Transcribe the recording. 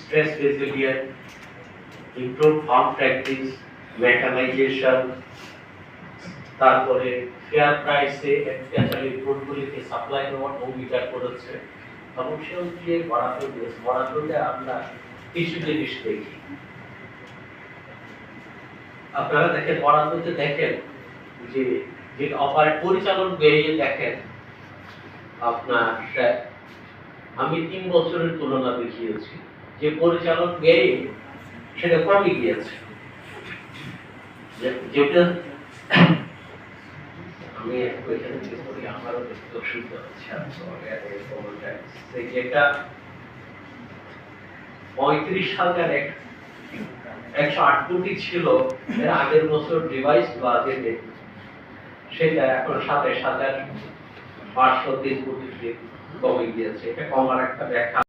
Stress resilient improve farm practice mechanization তারপরে fair প্রাইসে actually ফ্রুটগুলিকে সাপ্লাই দেওয়ার ভূমিকা করেছে। এবং সে অনুযায়ী বরাদ্দ বরাদ্দতে আমরা কিছু জিনিস দেখি। আপনারা দেখেন, বরাদ্দতে দেখেন যে যে অপারেট পরিচালন ব্যয়ে দেখেন, আপনার আমি তিন বছরের তুলনা দেখিয়েছি। যে পরিচালক ব্যয়ে সেটা কমে গিয়েছে। যেটা আমি আমারও যেটা পঁয়ত্রিশ হাজার এক, একশো আট কোটি ছিল আগের বছর ডিভাইস বাজেটে। সেটা এখন সাতাশ হাজার। পাঁচশো তেইশ কোটি কমে গিয়েছে। এটা কমার একটা ব্যাখ্যা